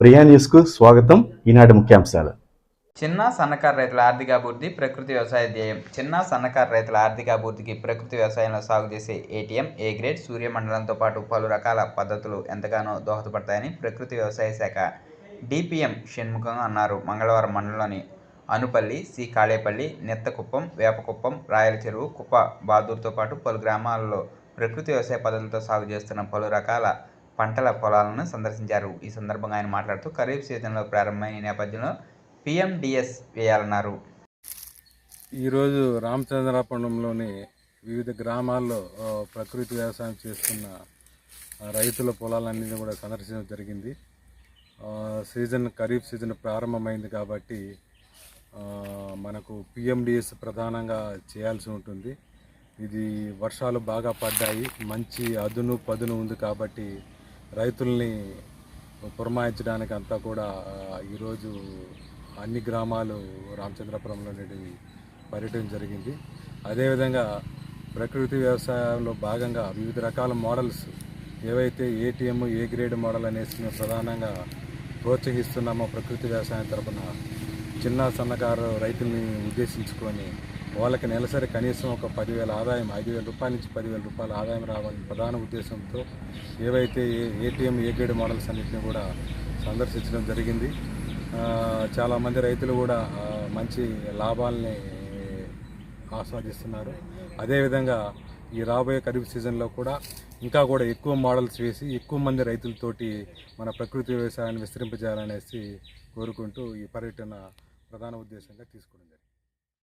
ప్రియా న్యూస్కు స్వాగతం. ఈనాటి ముఖ్యాంశాలు. చిన్న సన్నకారు రైతుల ఆర్థికాభివృద్ధి ప్రకృతి వ్యవసాయ ధ్యేయం. చిన్న సన్నకారు రైతుల ఆర్థికాభివృద్ధికి ప్రకృతి వ్యవసాయంలో సాగు చేసే ఏటీఎం ఏ గ్రేడ్ సూర్యమండలంతో పాటు పలు రకాల పద్ధతులు ఎంతగానో దోహదపడతాయని ప్రకృతి వ్యవసాయ శాఖ డిపిఎం షణ్ముఖం అన్నారు. మంగళవారం మండలంలోని అనుపల్లి సి కాళేపల్లి నెత్తకుప్పం వేపకుప్పం రాయల చెరువు కుప్ప బాదూర్తో పాటు పలు గ్రామాలలో ప్రకృతి వ్యవసాయ పద్ధతులతో సాగు చేస్తున్న పలు రకాల పంటల పొలాలను సందర్శించారు. ఈ సందర్భంగా ఆయన మాట్లాడుతూ ఖరీఫ్ సీజన్లో ప్రారంభమైన నేపథ్యంలో పిఎండిఎస్ వేయాలన్నారు. ఈరోజు రామచంద్రాపురంలోని వివిధ గ్రామాల్లో ప్రకృతి వ్యవసాయం చేస్తున్న రైతుల పొలాలన్నీ కూడా సందర్శించడం జరిగింది. సీజన్ ఖరీఫ్ సీజన్ ప్రారంభమైంది కాబట్టి మనకు పిఎండిఎస్ ప్రధానంగా చేయాల్సి ఉంటుంది. ఇది వర్షాలు బాగా పడ్డాయి. మంచి అదును పదును ఉంది కాబట్టి రైతుల్ని పురమాయించడానికి అంతా కూడా ఈరోజు అన్ని గ్రామాలు రామచంద్రపురంలో అనేటివి పర్యటన జరిగింది. అదేవిధంగా ప్రకృతి వ్యవసాయంలో భాగంగా వివిధ రకాల మోడల్స్ ఏవైతే ఏటీఎం ఏ గ్రేడ్ మోడల్ అనేసి మేము ప్రధానంగా ప్రోత్సహిస్తున్నామో ప్రకృతి వ్యవసాయం తరఫున చిన్న సన్నకారు రైతుల్ని ఉద్దేశించుకొని వాళ్ళకి నెలసరి కనీసం ఒక పదివేల ఆదాయం ఐదు వేల రూపాయల నుంచి పదివేల రూపాయల ఆదాయం రావాలని ప్రధాన ఉద్దేశంతో ఏవైతే ఏటీఎం ఏ గ్రేడ్ మోడల్స్ అన్నింటినీ కూడా సందర్శించడం జరిగింది. చాలామంది రైతులు కూడా మంచి లాభాలని ఆస్వాదిస్తున్నారు. అదేవిధంగా ఈ రాబోయే ఖరీఫ్ సీజన్లో కూడా ఇంకా కూడా ఎక్కువ మోడల్స్ వేసి ఎక్కువ మంది రైతులతోటి మన ప్రకృతి వ్యవసాయాన్ని విస్తరింపజేయాలనేసి కోరుకుంటూ ఈ పర్యటన ప్రధాన ఉద్దేశంగా తీసుకోవడం జరిగింది.